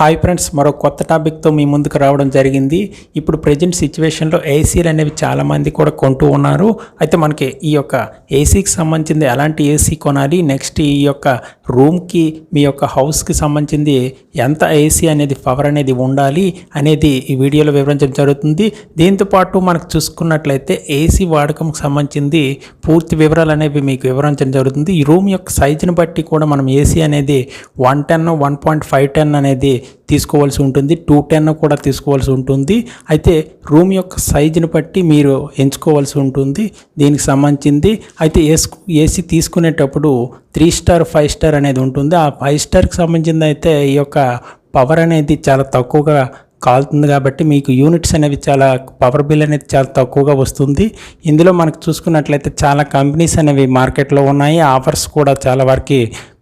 Hi friends మరో కొత్త టాపిక్తో మీ ముందుకు రావడం జరిగింది. ఇప్పుడు ప్రజెంట్ సిచ్యువేషన్లో ఏసీలు అనేవి చాలామంది కూడా కొంటూ ఉన్నారు. అయితే మనకి ఈ యొక్క ఏసీకి సంబంధించింది ఎలాంటి ఏసీ కొనాలి? నెక్స్ట్ ఈ యొక్క రూమ్కి మీ యొక్క హౌస్కి సంబంధించింది ఎంత ఏసీ అనేది పవర్ అనేది ఉండాలి అనేది ఈ వీడియోలో వివరించడం జరుగుతుంది. దీంతోపాటు మనకు చూసుకున్నట్లయితే ఏసీ వాడకంకి సంబంధించింది పూర్తి వివరాలు అనేవి మీకు వివరించడం జరుగుతుంది. ఈ రూమ్ యొక్క సైజుని బట్టి కూడా మనం ఏసీ అనేది one ten one point five ten అనేది తీసుకోవాల్సి ఉంటుంది. టూ టెన్ కూడా తీసుకోవాల్సి ఉంటుంది. అయితే రూమ్ యొక్క సైజుని బట్టి మీరు ఎంచుకోవాల్సి ఉంటుంది. దీనికి సంబంధించింది. అయితే ఏసు ఏసీ తీసుకునేటప్పుడు త్రీ స్టార్ ఫైవ్ స్టార్ అనేది ఉంటుంది. ఆ ఫైవ్ స్టార్కి సంబంధించింది అయితే ఈ యొక్క పవర్ అనేది చాలా తక్కువగా కాలుతుంది కాబట్టి మీకు యూనిట్స్ అనేవి చాలా పవర్ బిల్ అనేది చాలా తక్కువగా వస్తుంది. ఇందులో మనకు చూసుకున్నట్లయితే చాలా కంపెనీస్ అనేవి మార్కెట్లో ఉన్నాయి. ఆఫర్స్ కూడా చాలా వరకు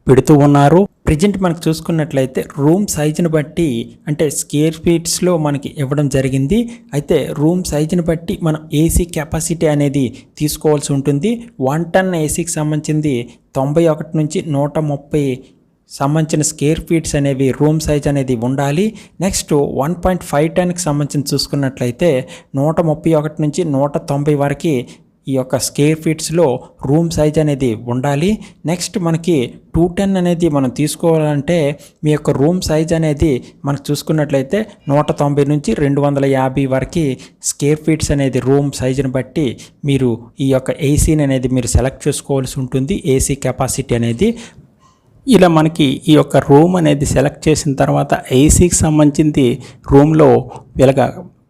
పెడుతూ ఉన్నారు. ప్రజెంట్ మనకు చూసుకున్నట్లయితే రూమ్ సైజుని బట్టి అంటే స్క్వేర్ ఫీట్స్లో మనకి ఇవ్వడం జరిగింది. అయితే రూమ్ సైజుని బట్టి మనం ఏసీ కెపాసిటీ అనేది తీసుకోవాల్సి ఉంటుంది. వన్ టన్ ఏసీకి సంబంధించింది తొంభై ఒకటి నుంచి నూట ముప్పై సంబంధించిన స్కేర్ ఫీట్స్ అనేవి రూమ్ సైజ్ అనేది ఉండాలి. నెక్స్ట్ వన్ పాయింట్ ఫైవ్ టెన్కి సంబంధించి చూసుకున్నట్లయితే నూట ముప్పై ఒకటి నుంచి నూట తొంభై వరకు ఈ యొక్క స్కేర్ ఫీట్స్లో రూమ్ సైజ్ అనేది ఉండాలి. నెక్స్ట్ మనకి టూ టెన్ అనేది మనం తీసుకోవాలంటే మీ యొక్క రూమ్ సైజ్ అనేది మనకు చూసుకున్నట్లయితే నూట తొంభై నుంచి రెండు వందల యాభై వరకు స్కేర్ ఫీట్స్ అనేది రూమ్ సైజుని బట్టి మీరు ఈ యొక్క ఏసీని అనేది మీరు సెలెక్ట్ చేసుకోవాల్సి ఉంటుంది. ఏసీ కెపాసిటీ అనేది. ఇలా మనకి ఈ యొక్క రూమ్ అనేది సెలెక్ట్ చేసిన తర్వాత ఏసీకి సంబంధించింది రూమ్లో ఇలాగ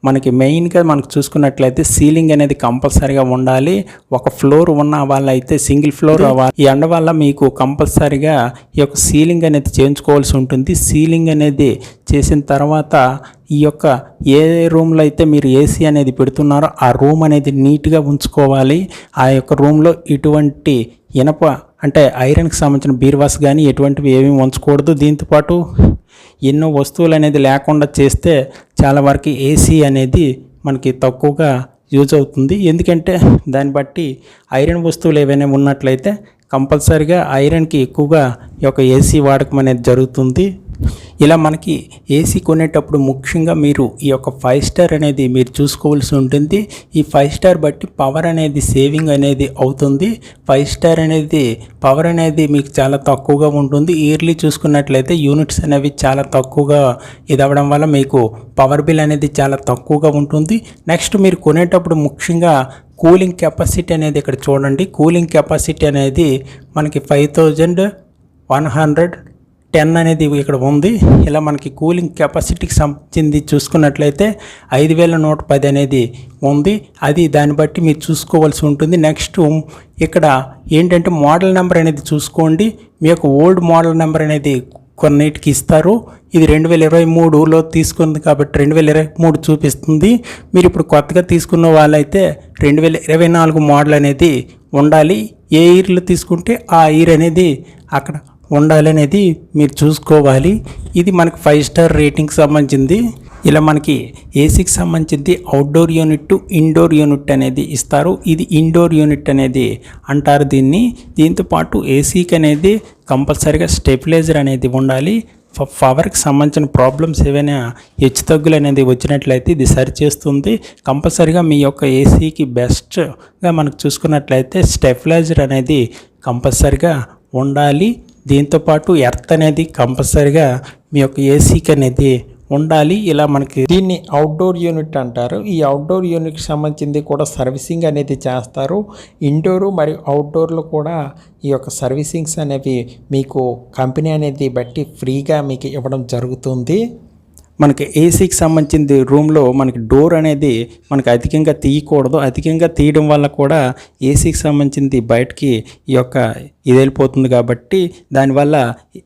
మనకి మెయిన్గా మనకు చూసుకున్నట్లయితే సీలింగ్ అనేది కంపల్సరీగా ఉండాలి. ఒక ఫ్లోర్ ఉన్న వాళ్ళైతే సింగిల్ ఫ్లోర్ ఈ ఎండ వల్ల మీకు కంపల్సరీగా ఈ యొక్క సీలింగ్ అనేది చేయించుకోవాల్సి ఉంటుంది. సీలింగ్ అనేది చేసిన తర్వాత ఈ యొక్క ఏ రూమ్లో అయితే మీరు ఏసీ అనేది పెడుతున్నారో ఆ రూమ్ అనేది నీట్గా ఉంచుకోవాలి. ఆ యొక్క రూమ్లో ఇటువంటి ఇనప అంటే ఐరన్కి సంబంధించిన బీర్వాస్ కానీ ఎటువంటివి ఏమీ ఉంచకూడదు. దీంతోపాటు ఎన్నో వస్తువులు అనేది లేకుండా చేస్తే చాలా వరకు ఏసీ అనేది మనకి తక్కువగా యూజ్ అవుతుంది. ఎందుకంటే దాన్ని బట్టి ఐరన్ వస్తువులు ఏవైనా ఉన్నట్లయితే కంపల్సరిగా ఐరన్కి ఎక్కువగా ఈ యొక్క ఏసీ వాడకం అనేది జరుగుతుంది. ఇలా మనకి ఏసీ కొనేటప్పుడు ముఖ్యంగా మీరు ఈ యొక్క ఫైవ్ స్టార్ అనేది మీరు చూసుకోవాల్సి ఉంటుంది. ఈ ఫైవ్ స్టార్ బట్టి పవర్ అనేది సేవింగ్ అనేది అవుతుంది. ఫైవ్ స్టార్ అనేది పవర్ అనేది మీకు చాలా తక్కువగా ఉంటుంది. ఇయర్లీ చూసుకున్నట్లయితే యూనిట్స్ అనేవి చాలా తక్కువగా ఇది అవ్వడం వల్ల మీకు పవర్ బిల్ అనేది చాలా తక్కువగా ఉంటుంది. నెక్స్ట్ మీరు కొనేటప్పుడు ముఖ్యంగా కూలింగ్ కెపాసిటీ అనేది ఇక్కడ చూడండి. కూలింగ్ కెపాసిటీ అనేది మనకి five thousand one hundred ten అనేది ఇక్కడ ఉంది. ఇలా మనకి కూలింగ్ కెపాసిటీకి సంబంధించి చూసుకున్నట్లయితే ఐదు వేల నూట పది అనేది ఉంది. అది దాన్ని బట్టి మీరు చూసుకోవాల్సి ఉంటుంది. నెక్స్ట్ ఇక్కడ ఏంటంటే మోడల్ నెంబర్ అనేది చూసుకోండి. మీ యొక్క ఓల్డ్ మోడల్ నెంబర్ అనేది కొన్నిటికి ఇస్తారు. ఇది రెండు వేల ఇరవై మూడులో తీసుకుంది కాబట్టి రెండు వేల ఇరవై మూడు చూపిస్తుంది. మీరు ఇప్పుడు కొత్తగా తీసుకున్న వాళ్ళైతే రెండు వేల ఇరవై నాలుగు మోడల్ అనేది ఉండాలి. ఏ ఇయర్లో తీసుకుంటే ఆ ఇయర్ అనేది అక్కడ ఉండాలనేది మీరు చూసుకోవాలి. ఇది మనకి ఫైవ్ స్టార్ రేటింగ్కి సంబంధించింది. ఇలా మనకి ఏసీకి సంబంధించింది అవుట్డోర్ యూనిట్ ఇండోర్ యూనిట్ అనేది ఇస్తారు. ఇది ఇండోర్ యూనిట్ అనేది అంటారు దీన్ని. దీంతో పాటు ఏసీకి అనేది కంపల్సరీగా స్టెబిలైజర్ అనేది ఉండాలి. పవర్కి సంబంధించిన ప్రాబ్లమ్స్ ఏవైనా హెచ్చు తగ్గులు అనేది వచ్చినట్లయితే ఇది సరిచేస్తుంది. కంపల్సరీగా మీ యొక్క ఏసీకి బెస్ట్గా మనకు చూసుకున్నట్లయితే స్టెబిలైజర్ అనేది కంపల్సరీగా ఉండాలి. దీంతోపాటు ఎర్త్ అనేది కంపల్సరీగా మీ యొక్క ఏసీకి అనేది ఉండాలి. ఇలా మనకి దీన్ని అవుట్డోర్ యూనిట్ అంటారు. ఈ అవుట్డోర్ యూనిట్కి సంబంధించింది కూడా సర్వీసింగ్ అనేది చేస్తారు. ఇండోరు మరియు అవుట్డోర్లో కూడా ఈ యొక్క సర్వీసింగ్స్ అనేవి మీకు కంపెనీ అనేది బట్టి ఫ్రీగా మీకు ఇవ్వడం జరుగుతుంది. మనకి ఏసీకి సంబంధించింది రూమ్లో మనకి డోర్ అనేది మనకి అధికంగా తీయకూడదు. అధికంగా తీయడం వల్ల కూడా ఏసీకి సంబంధించింది బయటికి ఈ యొక్క ఇది వెళ్ళిపోతుంది కాబట్టి దానివల్ల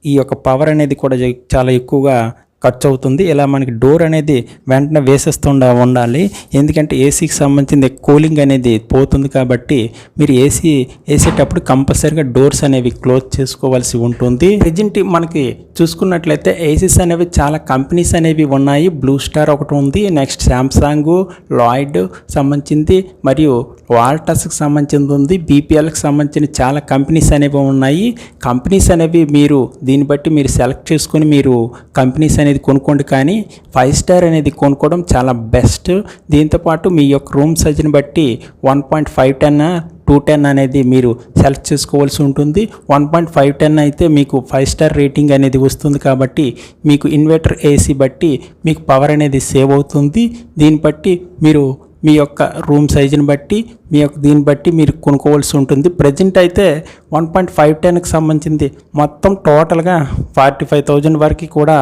ఈ యొక్క పవర్ అనేది కూడా చాలా ఎక్కువగా ఖర్చు అవుతుంది ఇలా మనకి డోర్ అనేది వెంటనే వేసేస్తుండా ఉండాలి. ఎందుకంటే ఏసీకి సంబంధించిన కూలింగ్ అనేది పోతుంది కాబట్టి మీరు ఏసీ వేసేటప్పుడు కంపల్సరీగా డోర్స్ అనేవి క్లోజ్ చేసుకోవాల్సి ఉంటుంది. ప్రజెంట్ మనకి చూసుకున్నట్లయితే ఏసీస్ అనేవి చాలా కంపెనీస్ అనేవి ఉన్నాయి. బ్లూ స్టార్ ఒకటి ఉంది. నెక్స్ట్ శాంసంగ్ లాయిడ్ సంబంధించింది. మరియు వాల్టస్కి సంబంధించింది ఉంది. బీపీఎల్కి సంబంధించిన చాలా కంపెనీస్ అనేవి ఉన్నాయి. కంపెనీస్ అనేవి మీరు దీన్ని బట్టి మీరు సెలెక్ట్ చేసుకొని మీరు కంపెనీస్ అనేది కొనుక్కోండి కానీ ఫైవ్ స్టార్ అనేది కొనుక్కోవడం చాలా బెస్ట్. దీంతోపాటు మీ యొక్క రూమ్ సైజుని బట్టి one point five ten two ten అనేది మీరు సెలెక్ట్ చేసుకోవాల్సి ఉంటుంది. వన్ పాయింట్ ఫైవ్ టెన్ అయితే మీకు ఫైవ్ స్టార్ రేటింగ్ అనేది వస్తుంది కాబట్టి మీకు ఇన్వర్టర్ ఏసీ బట్టి మీకు పవర్ అనేది సేవ్ అవుతుంది. దీన్ని బట్టి మీరు మీ యొక్క రూమ్ సైజుని బట్టి మీ యొక్క దీన్ని బట్టి మీరు కొనుక్కోవాల్సి ఉంటుంది. ప్రజెంట్ అయితే వన్ పాయింట్ ఫైవ్ టెన్కి సంబంధించింది. మొత్తం టోటల్గా ఫార్టీ ఫైవ్ థౌజండ్ వరకు కూడా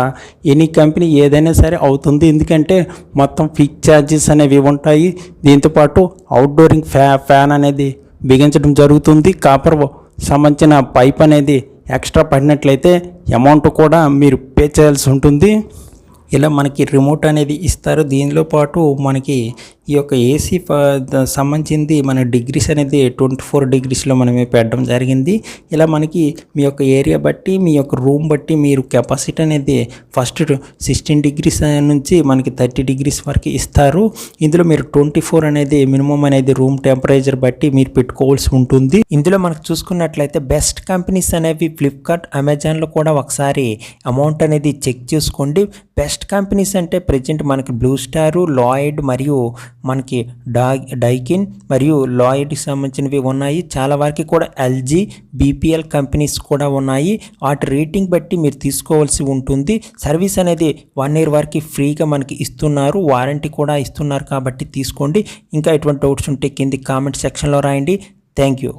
ఎనీ కంపెనీ ఏదైనా సరే అవుతుంది. ఎందుకంటే మొత్తం ఫిక్స్ ఛార్జెస్ అనేవి ఉంటాయి. దీంతోపాటు అవుట్డోరింగ్ ఫ్యా ఫ్యాన్ అనేది బిగించడం జరుగుతుంది. కాపర్ సంబంధించిన పైప్ అనేది ఎక్స్ట్రా పడినట్లయితే అమౌంట్ కూడా మీరు పే చేయాల్సి ఉంటుంది. ఇలా మనకి రిమోట్ అనేది ఇస్తారు. దీనిలో పాటు మనకి ఈ యొక్క ఏసీ సంబంధించింది మన డిగ్రీస్ అనేది ట్వంటీ ఫోర్ డిగ్రీస్లో మనమే పెట్టడం జరిగింది. ఇలా మనకి మీ యొక్క ఏరియా బట్టి మీ యొక్క రూమ్ బట్టి మీరు కెపాసిటీ అనేది ఫస్ట్ సిక్స్టీన్ డిగ్రీస్ నుంచి మనకి థర్టీ డిగ్రీస్ వరకు ఇస్తారు. ఇందులో మీరు ట్వంటీ ఫోర్ అనేది మినిమం అనేది రూమ్ టెంపరేచర్ బట్టి మీరు పెట్టుకోవాల్సి ఉంటుంది. ఇందులో మనకు చూసుకున్నట్లయితే బెస్ట్ కంపెనీస్ అనేవి ఫ్లిప్కార్ట్ అమెజాన్లో కూడా ఒకసారి అమౌంట్ అనేది చెక్ చేసుకోండి. బెస్ట్ కంపెనీస్ అంటే ప్రజెంట్ మనకి బ్లూ స్టారు లాయిడ్ మరియు మనకి డా డైకిన్ మరియు లాయిడ్కి సంబంధించినవి ఉన్నాయి. చాలా వరకు కూడా ఎల్జీ బీపీఎల్ కంపెనీస్ కూడా ఉన్నాయి. వాటి రేటింగ్ బట్టి మీరు తీసుకోవాల్సి ఉంటుంది. సర్వీస్ అనేది వన్ ఇయర్ వరకు ఫ్రీగా మనకి ఇస్తున్నారు. వారంటీ కూడా ఇస్తున్నారు కాబట్టి తీసుకోండి. ఇంకా ఎటువంటి డౌట్స్ ఉంటే కింది కామెంట్ సెక్షన్లో రాయండి. Thank you.